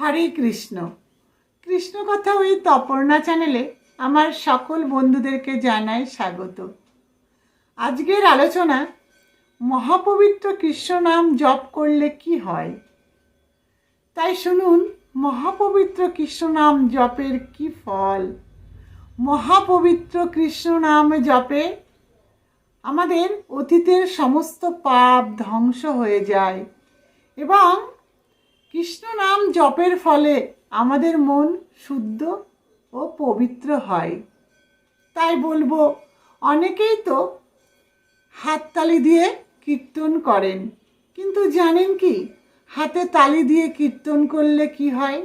হরে কৃষ্ণ। কৃষ্ণ কথা ওই তপর্ণা চ্যানেলে আমার সকল বন্ধুদেরকে জানাই স্বাগত। আজকের আলোচনা, মহাপবিত্র কৃষ্ণ নাম জপ করলে কি হয়? তাই শুনুন, মহাপবিত্র কৃষ্ণ নাম জপের কি ফল? মহাপবিত্র কৃষ্ণ নাম জপে আমাদের অতীতের সমস্ত পাপ ধ্বংস হয়ে যায় এবং কৃষ্ণ নাম জপের ফলে আমাদের মন শুদ্ধ ও পবিত্র হয়। তাই বলব, অনেকেই তো হাততালি দিয়ে কীর্তন করেন, কিন্তু জানেন কি, হাতে তালি দিয়ে কীর্তন করলে কি হয়?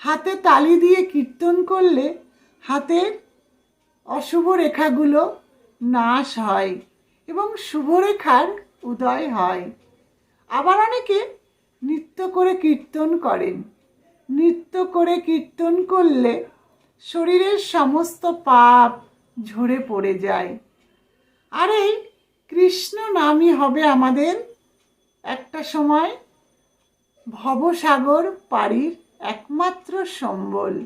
হাতে তালি দিয়ে কীর্তন করলে হাতের অশুভ রেখাগুলো নাশ হয় এবং শুভরেখার উদয় হয়। আবার অনেকে নৃত্য করে কীর্তন করেন। নৃত্য করে কীর্তন করলে শরীরের সমস্ত পাপ ঝরে পড়ে যায়। আর এই কৃষ্ণ নামই হবে আমাদের একটা সময় ভবসাগর পাড়ির একমাত্র সম্বল।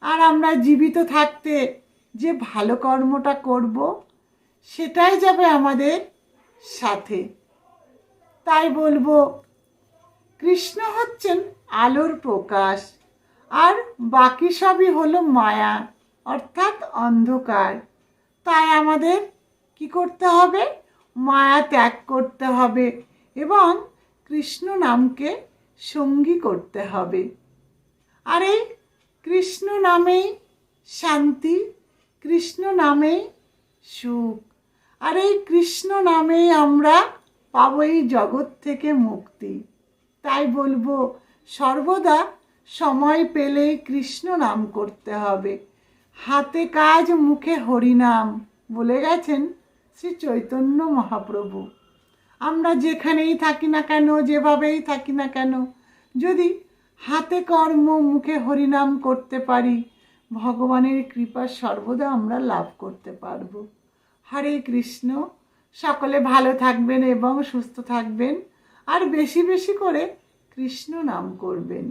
আর আমরা জীবিত থাকতে যে ভালো কর্মটা করব, সেটাই যাবে আমাদের সাথে। তাই বলব কৃষ্ণ হচ্ছেন আলোর প্রকাশ, আর বাকি সবই হলো মায়া, অর্থাৎ অন্ধকার। তাই আমাদের কি করতে হবে? মায়া ত্যাগ করতে হবে এবং কৃষ্ণ নামকে সঙ্গী করতে হবে। আর এই কৃষ্ণ নামেই শান্তি, কৃষ্ণ নামেই সুখ, আর এই কৃষ্ণ নামেই আমরা পাবো এই জগৎ থেকে মুক্তি। তাই বলব, সর্বদা সময় পেলেই কৃষ্ণ নাম করতে হবে। হাতে কাজ, মুখে হরিনাম, বলে গেছেন শ্রী চৈতন্য মহাপ্রভু। আমরা যেখানেই থাকি না কেন, যেভাবেই থাকি না কেন, যদি হাতে কর্ম, মুখে হরিনাম করতে পারি, ভগবানের কৃপা সর্বদা আমরা লাভ করতে পারব। হরে কৃষ্ণ, সকলে ভালো থাকবেন এবং সুস্থ থাকবেন। আর বেশি বেশি করে কৃষ্ণ নাম করবেন।